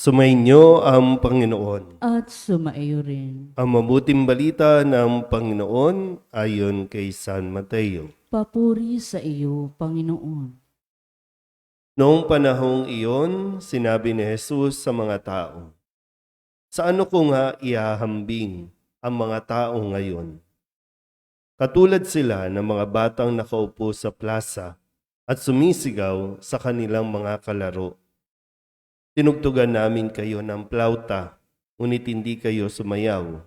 Sumainyo ang Panginoon. at sumaiyo rin. Ang mabuting balita ng Panginoon ayon kay San Mateo. Papuri sa iyo, Panginoon. Noong panahong iyon, sinabi ni Jesus sa mga tao, Sa ano ko nga iahambing ang mga tao ngayon? Katulad sila ng mga batang nakaupo sa plaza at sumisigaw sa kanilang mga kalaro. Tinugtugan namin kayo ng plauta, ngunit hindi kayo sumayaw.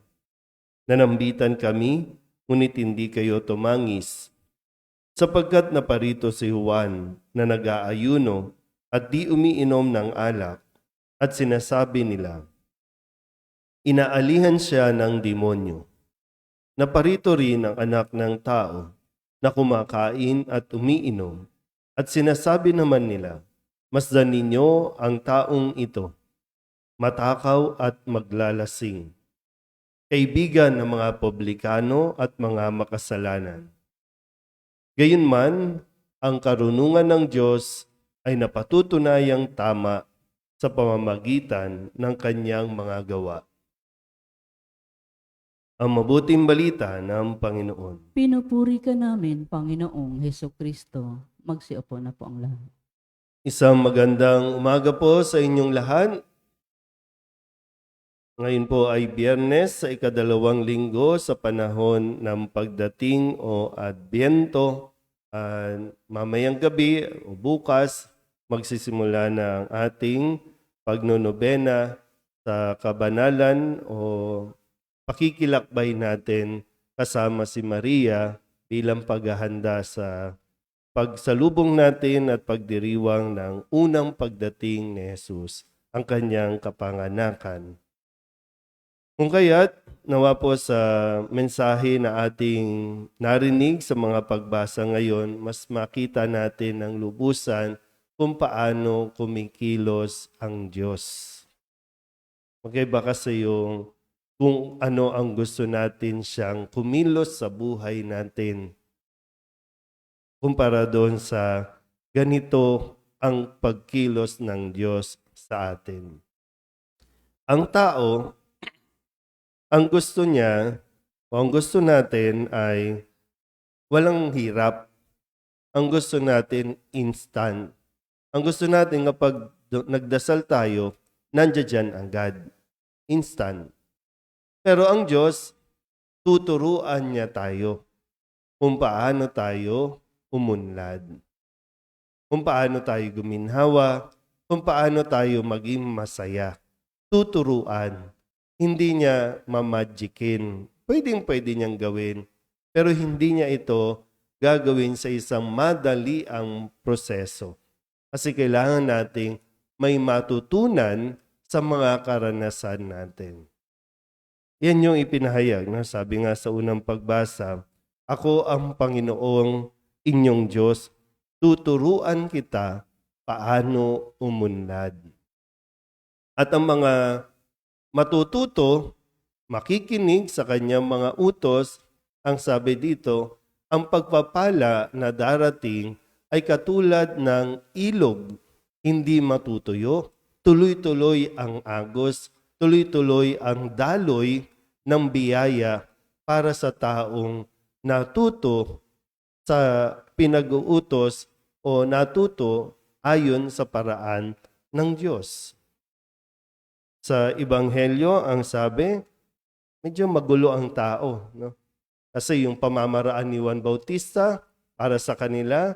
Nanambitan kami, ngunit hindi kayo tumangis. Sapagkat naparito si Juan na nag-aayuno at di umiinom ng alak at sinasabi nila, inaalihan siya ng demonyo. Naparito rin ang anak ng tao na kumakain at umiinom at sinasabi naman nila, Masdan ninyo ang taong ito, matakaw at maglalasing, kaibigan ng mga publikano at mga makasalanan. Gayunman, ang karunungan ng Diyos ay napatutunayang tama sa pamamagitan ng kanyang mga gawa. Ang mabuting balita ng Panginoon. Pinupuri ka namin, Panginoong Heso Kristo. Magsiupo na po ang lahat. Isang magandang umaga po sa inyong lahat. Ngayon po ay biyernes sa ikadalawang linggo sa panahon ng pagdating o adbyento. Uh, mamayang gabi o bukas, magsisimula na ang ating pagnonobena sa kabanalan o pakikilakbay natin kasama si Maria bilang paghahanda sa pagsalubong natin at pagdiriwang ng unang pagdating ni Jesus, ang kanyang kapanganakan. Kung kaya't, nawa po sa mensahe na ating narinig sa mga pagbasa ngayon, mas makita natin ng lubusan kung paano kumikilos ang Diyos. Magkaiba kasi yung kung ano ang gusto natin siyang kumilos sa buhay natin kumpara doon sa ganito ang pagkilos ng Diyos sa atin. Ang tao, ang gusto niya, o ang gusto natin ay walang hirap. Ang gusto natin instant. Ang gusto natin kapag nagdasal tayo, nandiyan dyan agad. Instant. Pero ang Diyos, tuturuan niya tayo kung paano tayo umunlad. Kung paano tayo guminhawa, kung paano tayo maging masaya. Tuturuan. Hindi niya mamagikin. Pwedeng pwede niyang gawin. Pero hindi niya ito gagawin sa isang madali ang proseso. Kasi kailangan nating may matutunan sa mga karanasan natin. Yan yung ipinahayag. No? Sabi nga sa unang pagbasa, Ako ang Panginoong inyong Diyos, tuturuan kita paano umunlad. At ang mga matututo, makikinig sa kanyang mga utos, ang sabi dito, ang pagpapala na darating ay katulad ng ilog, hindi matutuyo. Tuloy-tuloy ang agos, tuloy-tuloy ang daloy ng biyaya para sa taong natuto sa pinag-uutos o natuto ayon sa paraan ng Diyos. Sa Ebanghelyo, ang sabi, medyo magulo ang tao. No? Kasi yung pamamaraan ni Juan Bautista, para sa kanila,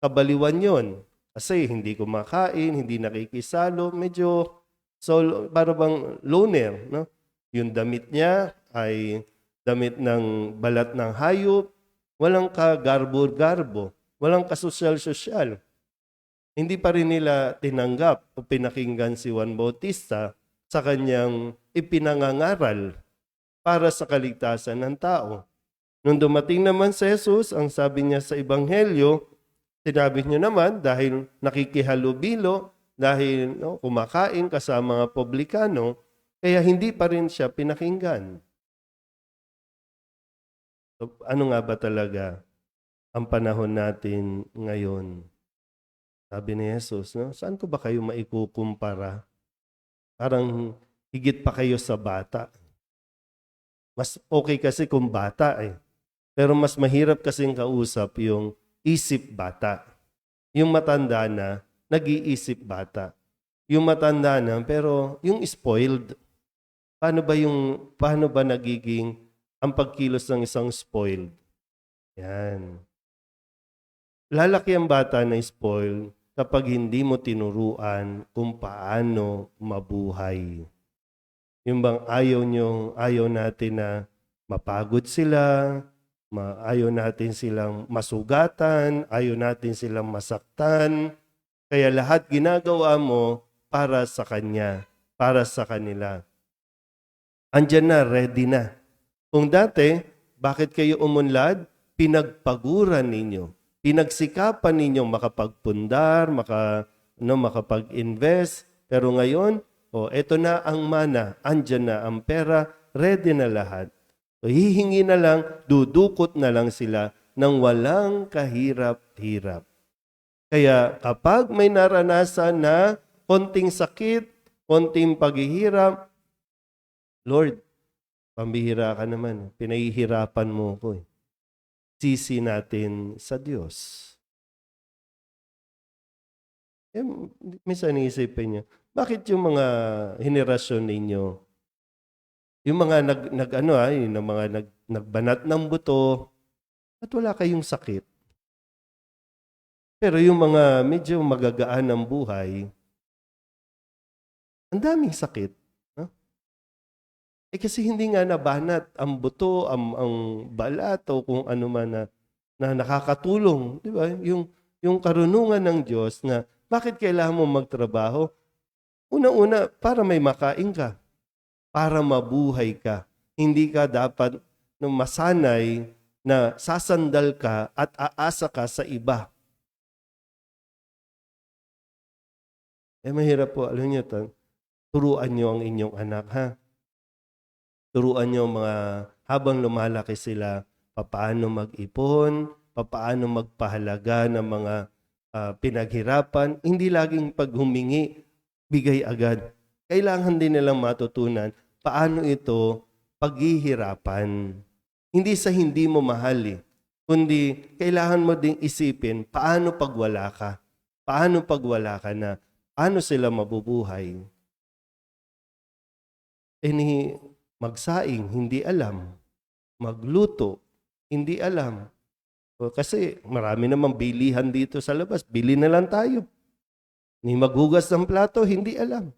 kabaliwan yon. Kasi hindi kumakain, hindi nakikisalo, medyo so, para bang loner. No? Yung damit niya ay damit ng balat ng hayop, walang kagarbo-garbo, walang kasosyal-sosyal. Hindi pa rin nila tinanggap o pinakinggan si Juan Bautista sa kanyang ipinangangaral para sa kaligtasan ng tao. Nung dumating naman si Jesus, ang sabi niya sa Ebanghelyo, sinabi niya naman dahil nakikihalubilo, dahil no, kumakain kasama mga publikano, kaya hindi pa rin siya pinakinggan. So, ano nga ba talaga ang panahon natin ngayon? Sabi ni Jesus, no? saan ko ba kayo maikukumpara? Parang higit pa kayo sa bata. Mas okay kasi kung bata eh. Pero mas mahirap kasing kausap yung isip bata. Yung matanda na, nag-iisip bata. Yung matanda na, pero yung spoiled. Paano ba yung, paano ba nagiging ang pagkilos ng isang spoiled? Yan. Lalaki ang bata na spoiled kapag hindi mo tinuruan kung paano mabuhay. Yung bang ayaw nyo, ayaw natin na mapagod sila, ma- ayaw natin silang masugatan, ayaw natin silang masaktan. Kaya lahat ginagawa mo para sa Kanya, para sa kanila. Andyan na, ready na. Kung dati, bakit kayo umunlad? Pinagpaguran ninyo. Pinagsikapan ninyo makapagpundar, maka, no, makapag-invest. Pero ngayon, oh, eto na ang mana, andyan na ang pera, ready na lahat. So, hihingi na lang, dudukot na lang sila ng walang kahirap-hirap. Kaya kapag may naranasan na konting sakit, konting paghihirap, Lord, pambihira ka naman. Pinahihirapan mo ko eh. Sisi natin sa Diyos. Eh, minsan iisipin niyo, bakit yung mga henerasyon ninyo, yung mga nag, nag ano ah, yung mga nag, nagbanat ng buto, at wala kayong sakit. Pero yung mga medyo magagaan ng buhay, ang daming sakit. Eh kasi hindi nga nabanat ang buto, ang, ang balat o kung ano man na, na nakakatulong. Di ba? Yung, yung karunungan ng Diyos na bakit kailangan mo magtrabaho? Una-una, para may makain ka. Para mabuhay ka. Hindi ka dapat no, masanay na sasandal ka at aasa ka sa iba. Eh mahirap po, alam niyo turuan niyo ang inyong anak ha. Turuan niyo mga habang lumalaki sila, papaano mag-ipon, papaano magpahalaga ng mga ah, pinaghirapan, hindi laging paghumingi, bigay agad. Kailangan din nilang matutunan paano ito paghihirapan. Hindi sa hindi mo mahal eh, kundi kailangan mo ding isipin paano pag wala ka. Paano pag wala ka na? Paano sila mabubuhay? Ni magsaing, hindi alam. Magluto, hindi alam. O, Kasi marami namang bilihan dito sa labas. Bili na lang tayo. Ni maghugas ng plato, hindi alam.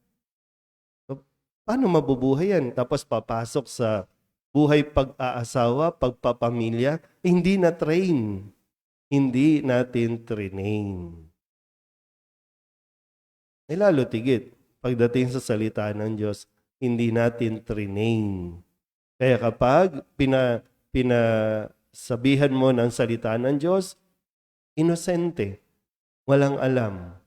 So, paano mabubuhay yan? Tapos papasok sa buhay pag-aasawa, pagpapamilya, hindi na train. Hindi natin trinain. Eh lalo tigit, pagdating sa salita ng Diyos, hindi natin trinain. Kaya kapag pina, pinasabihan mo ng salita ng Diyos, inosente, walang alam.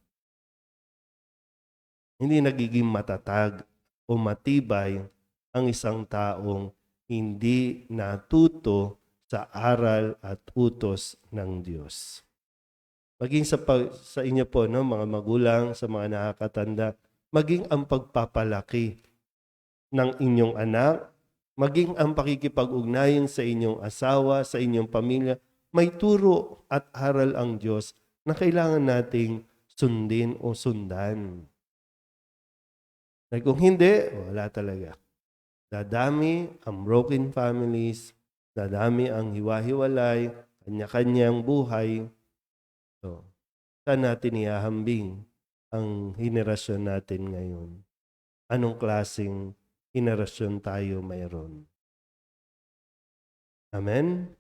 Hindi nagiging matatag o matibay ang isang taong hindi natuto sa aral at utos ng Diyos. Maging sa, sa inyo po, no, mga magulang, sa mga nakakatanda, maging ang pagpapalaki ng inyong anak, maging ang pakikipag-ugnayan sa inyong asawa, sa inyong pamilya, may turo at aral ang Diyos na kailangan nating sundin o sundan. Dahil kung hindi, wala talaga. Dadami ang broken families, dadami ang hiwa-hiwalay, kanya-kanyang buhay. So, saan natin ihahambing ang henerasyon natin ngayon? Anong klaseng henerasyon tayo mayroon? Amen?